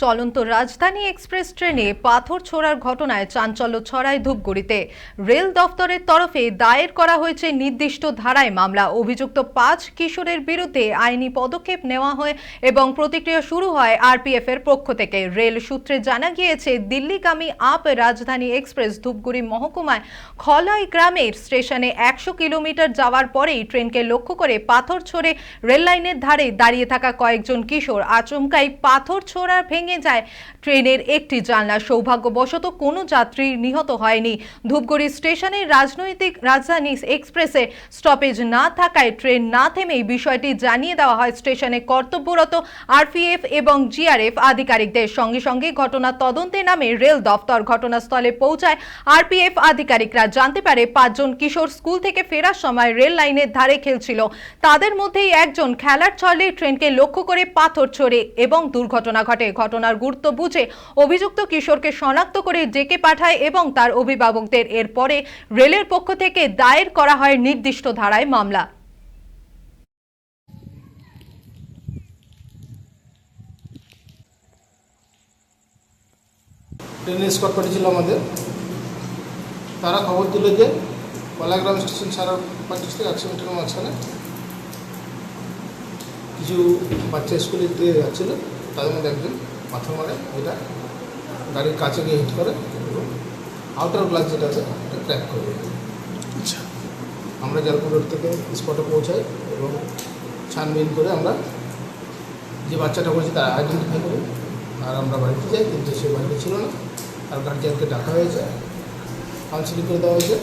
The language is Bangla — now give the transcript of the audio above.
চলন্ত রাজধানী এক্সপ্রেস ট্রেনে পাথর ছোড়ার ঘটনায় চাঞ্চল্য ছড়ায় ধূপগুড়িতে। রেল দফতরের তরফে দায়ের করা হয়েছে নির্দিষ্ট ধারায় মামলা। অভিযুক্ত পাঁচ কিশোরের বিরুদ্ধে আইনি পদক্ষেপ নেওয়া হয় এবং প্রতিক্রিয়া শুরু হয় আরপিএফ এর পক্ষ থেকে। রেল সূত্রে জানা গিয়েছে, দিল্লিগামী আপ রাজধানী এক্সপ্রেস ধূপগুড়ি মহকুমায় খলাই গ্রামের স্টেশনে একশো কিলোমিটার যাওয়ার পরেই ট্রেনকে লক্ষ্য করে পাথর ছোড়ে রেল লাইনের ধারে দাঁড়িয়ে থাকা কয়েকজন কিশোর আচমকাই পাথর ছোড়া ভেঙে যায়। ট্রেনের একটি জানলা সৌভাগ্যবশত কোনো যাত্রী নিহত হয়নি। ধূপগুড়ি স্টেশনের রাজনৈতিক রাজধানী এক্সপ্রেসে স্টপেজ না থাকায় ট্রেন না থেমেই বিষয়টি জানিয়ে দেওয়া হয় স্টেশনে কর্তব্যরত আরপিএফ এবং জিআরএফ আধিকারিকদের। সঙ্গে সঙ্গে ঘটনা তদন্তে নামে রেল দফতর ঘটনাস্থলে পৌঁছায়। আরপিএফ আধিকারিকরা জানতে পারে, পাঁচজন কিশোর স্কুল থেকে ফেরার সময় রেল লাইনের ধারে খেলছিল। তাদের মধ্যেই একজন খেলার ছলে ট্রেনকে লক্ষ্য করে পাথর ছোড়ে এবং দুর্ঘটনা ঘটে। ঘটনার গুরুত্ব বুঝে অভিযুক্ত কিশোরকে শনাক্ত করে ডেকে পাঠায় এবং তার অভিভাবকদের এরপরে রেলের পক্ষ থেকে দায়ের করা হয় নির্দিষ্ট ধারায় মামলা। ট্রেন স্কট পাঠিয়েছিল আমাদের। তারা খবর দিল যে কলাগ্রাম স্টেশন ছাড়ার পঞ্চাশ থেকে একশো মিটারের মাঝখানে কিছু বাচ্চা স্কুলে দিয়ে যাচ্ছিল, তাদের মধ্যে একজন পাথর মারে এটা গাড়ির কাছে গিয়ে হিট করে আউটার গ্লাস যেটা আছে এটা ক্র্যাক করে দেয়। আমরা জালপুর রোড থেকে স্পটে পৌঁছাই এবং ছানবিন করে আমরা যে বাচ্চাটা করেছে তারা আইডেন্টিফাই করি। আর আমরা বাড়িতে যাই কিন্তু সে বাড়িতে ছিল না। আর গার্জিয়ানকে ডাকা হয়েছে। কাউন্সিলিং করে দেওয়া হয়েছে।